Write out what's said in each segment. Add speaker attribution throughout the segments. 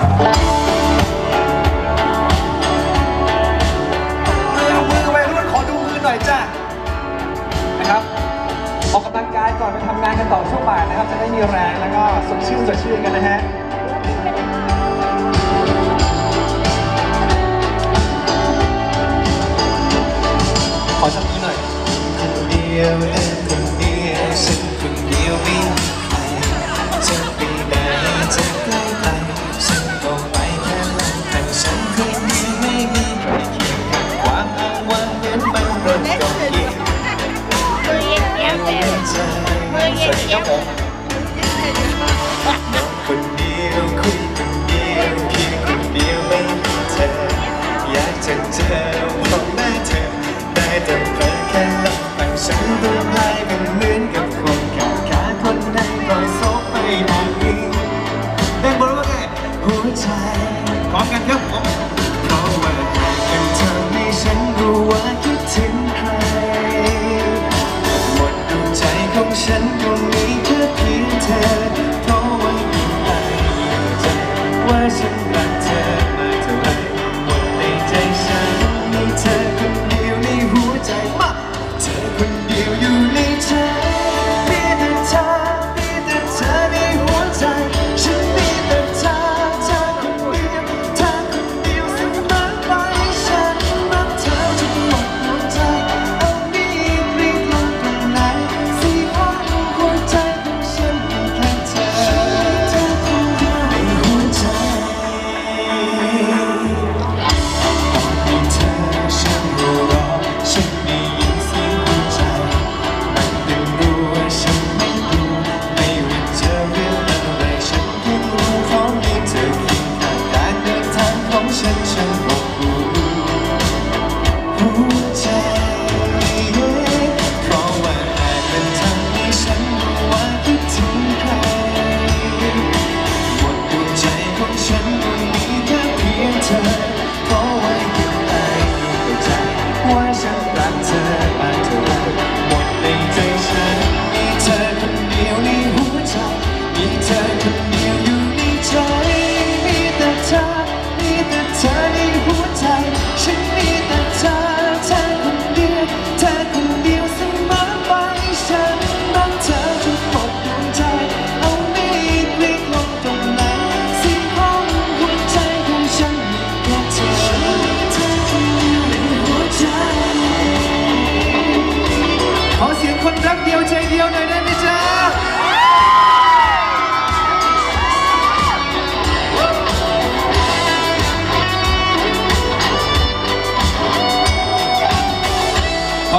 Speaker 1: มือวัยรุ่นขอดูมือหน่อยจ้ะนะครับออกกำลังกายก่อนไปทำงานกันต่อช่วงบ่ายนะครับ จะได้มีแรงแล้วก็สดชื่นสดชื่นกันนะฮะขอชัก
Speaker 2: มือหน่
Speaker 3: อย
Speaker 2: ผ
Speaker 3: ม
Speaker 2: คนเดียวคุยคนเดียวเพียงคนเดียวไม่มีเธอ อยากจะเจอมองหน้เธอ ได้แต่เพียงแค่ลำพังฉันตัวพลายเหมือนกับคนขาดขาคนนั้นอยบไปแบนี้ได้บอกว่าไงหัวใจ
Speaker 1: พร้อมกันครับผ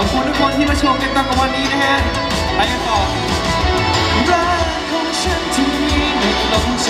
Speaker 2: ขอบคุ
Speaker 1: ณทุกคนที่มาชมกันตั้งแต่วันนี้นะฮะไปกันต่อ
Speaker 2: รักของฉันที่มีในลมใจ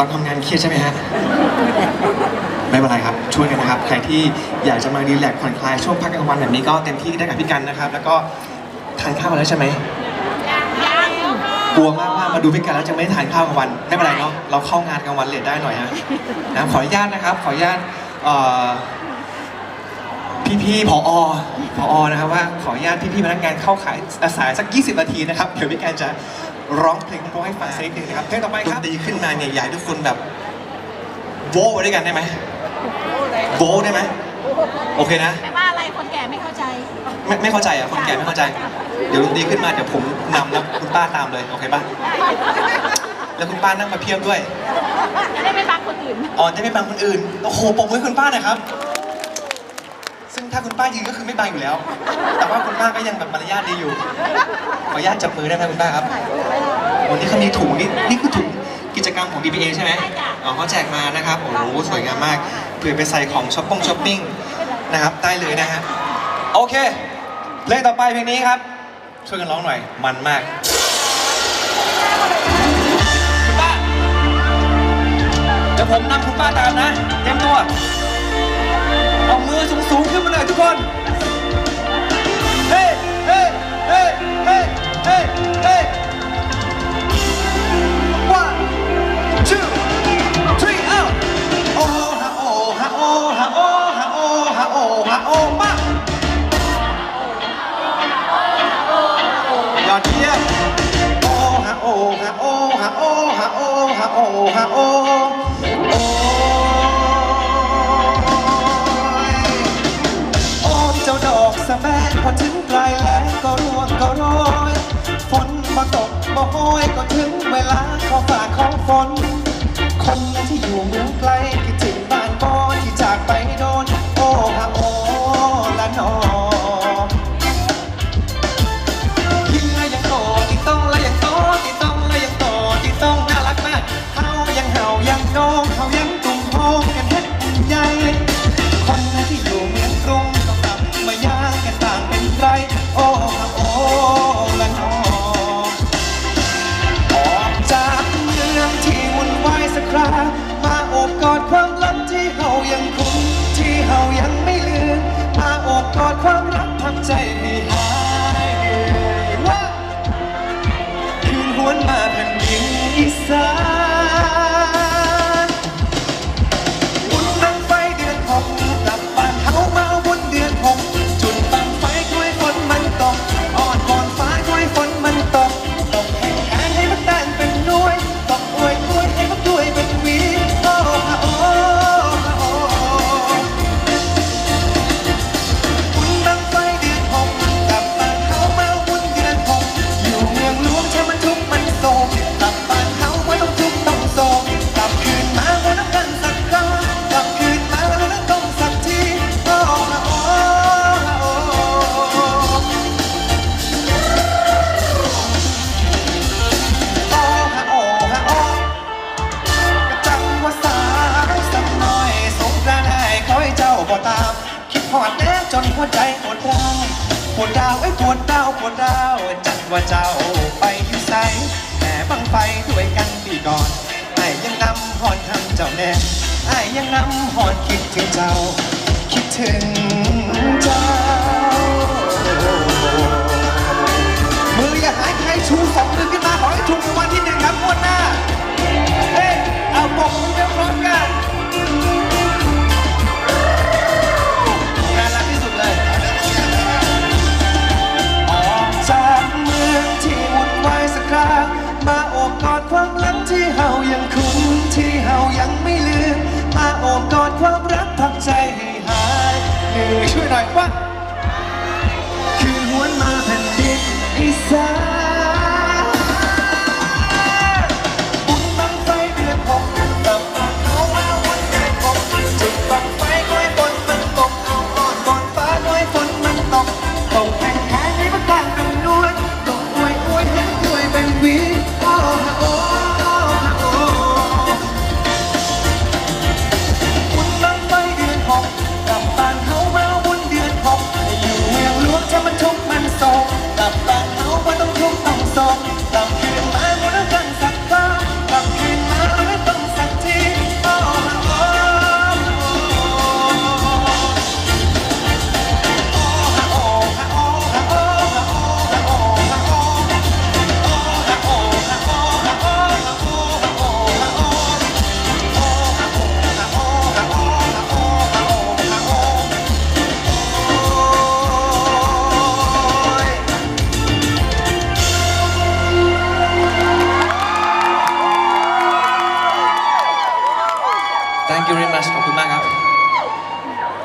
Speaker 2: ตอน
Speaker 1: ทำงานเครียดใช่ไหมฮะ ไม่เป็นไรครับ ช่วยกันนะครับ ใครที่อยากจะมารีแลกผ่อนคลายช่วงพักกลางวันแบบนี้ก็เต็มที่ได้กับพี่กันนะครับ แล้วก็ทานข้าวมาแล้วใช่ไหมยักลัวมากว่ามาดูพี่กันแล้วจะไม่ได้ทานข้าวกลางวันไม่เป็นไรเนาะเราเข้างานกลางวันเลทได้หน่อยฮะนะขออนุญาตนะครับ ขออนุญาตพี่พี่พอพอนะครับว่าขออนุญาตพี่พี่พนักงานเข้าขายอาศัยสัก 20 นาทีนะครับเดี๋ยวพี่กันจะ ร้องเพลงโปรให้ฟังสักนิดนึงนะครับเพลงต่อไปครับ ตรีขึ้นมาเนี่ยอยากทุกคนแบบ โว้ไปด้วยกันได้ไหมโว้ได้ไหมโอเคนะ
Speaker 3: แปลว่าอะไรคนแก่ไม่เข้าใจ
Speaker 1: ไม่ไม่เข้าใจอะคนแก่ไม่เข้าใจ เดี๋ยวดนตรีขึ้นมาเดี๋ยวผมนำแล้วคุณป้าตามเลยโอเคป่ะแล้วคุณป้านั่งมาเพียบด้วย
Speaker 3: จะได้ไม่ฟังคนอื่น
Speaker 1: อ๋อนได้ไม่ฟังคนอื่นโอ้โหปมมือให้คุณป้านะครับ ซึ่งถ้าคุณป้ายืนก็คือไม่บังอยู่แล้ว แต่ว่าคุณป้าก็ยังแบบมารยาทดีอยู่ขออนุญาตจับมือได้ไหมคุณป้าครับวันนี้เขามีถุงนี่นี่คือถุงกิจกรรมของ DBA ใช่ไหมอ๋อเขาแจกมานะครับโอ้โหสวยงามมากเผื่อไปใส่ของช้อปปิ้งช้อปปิ้งนะครับได้เลยนะฮะโอเคเพลงต่อไปเพลงนี้ครับ ช่วยกันร้องหน่อยมันมากคุณป้าเดี๋ยวผมนำคุณป้าตามนะเตรียมตัว เอามือสูงๆขึ้นมาเลยทุกคน เฮ้เฮ้เฮ้เฮ้เฮ้เฮ้ one two three out โอ้ฮะโอ้ฮะโอ้ฮะโอ้ฮะโอ้ฮะโอ้ฮะโอ้มายอดเยี่ยมโอ้ฮะโอ้ฮะโอ้ฮะโอ้ฮะโอ้ฮะโอ้ฮะโอ้ อถึงปลายแล้งก็ร่วงก็โรยฝนมาตกมาห้อยก็ถึงเวลาขอฝากของฝน คนที่อยู่เมืองไกลคิดถึงบ้านบ่ หัวใจปวดร้าวปวดดาวไอ้ปวดดาวปวดดาวจัดว่าเจ้าไปอยู่ใสแหมบังไฟด้วยกันปีก่อนไอ้ยังนำหอนคำเจ้าแน่ไอ้ยังนำหอนคิดถึงเจ้า คิดถึงเจ้า มืออย่าหายใครชูสองมือขึ้นมาขอให้ถูกรางวัลที่หนึ่งครับงวดหน้าเฮ้ยเอาบอกมือพร้อมกัน you very much ขอบคุณมากครับ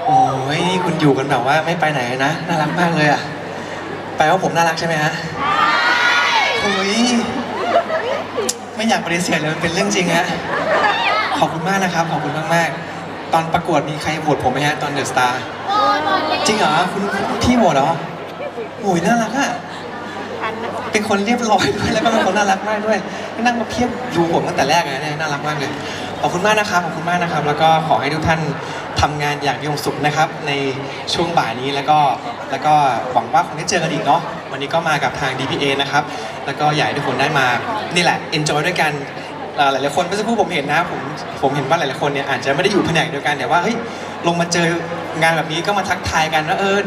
Speaker 1: โอ้ยนี่คุณอยู่กันแบบว่าไม่ไปไหนนะ น่ารักมากเลยอะแปลว่าผมน่ารักใช่ไหมฮะใช่โอ้ยไม่อยากปฏิเสธเลยมันเป็นเรื่องจริงฮะ ขอบคุณมากนะครับ ขอบคุณมากมากตอนประกวดมีใครโหวตผมไหมฮะ ตอนเดอะสตาร์ จริงเหรอ คุณพี่โหวตเหรอโอ้ยน่ารักอะเป็นคนเรียบร้อยด้วยแล้วก็เป็นคนน่ารักมากด้วย นั่งมาเพียบดูผมตั้งแต่แรกเลยน่ารักมากเลย ขอบคุณมากนะครับขอบคุณมากนะครับ แล้วก็ขอให้ทุกท่านทำงานอย่างมีความสุขนะครับ ในช่วงบ่ายนี้แล้วก็แล้วก็หวังว่าคงได้เจอกันอีกเนาะวันนี้ก็มากับทาง DPA นะครับ แล้วก็อยากให้ทุกคนได้มานี่แหละ enjoy ด้วยกันเอ่อหลายๆคนเมื่อสักครู่ผมเห็นนะผมผมเห็นว่าหลายๆคนเนี่ยอาจจะไม่ได้อยู่แผนกเดียวกันแต่ว่าเฮ้ยลงมาเจองานแบบนี้ก็มาทักทายกันว่าเออ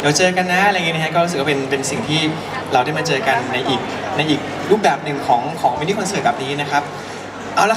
Speaker 1: เดี๋ยวเจอกันนะอะไรเงี้ยนะฮะก็รู้สึกว่าเป็นเป็นสิ่งที่เราได้มาเจอกันในอีกในอีกรูปแบบหนึ่งของของมินิคอนเสิร์ตแบบนี้นะครับเอาละ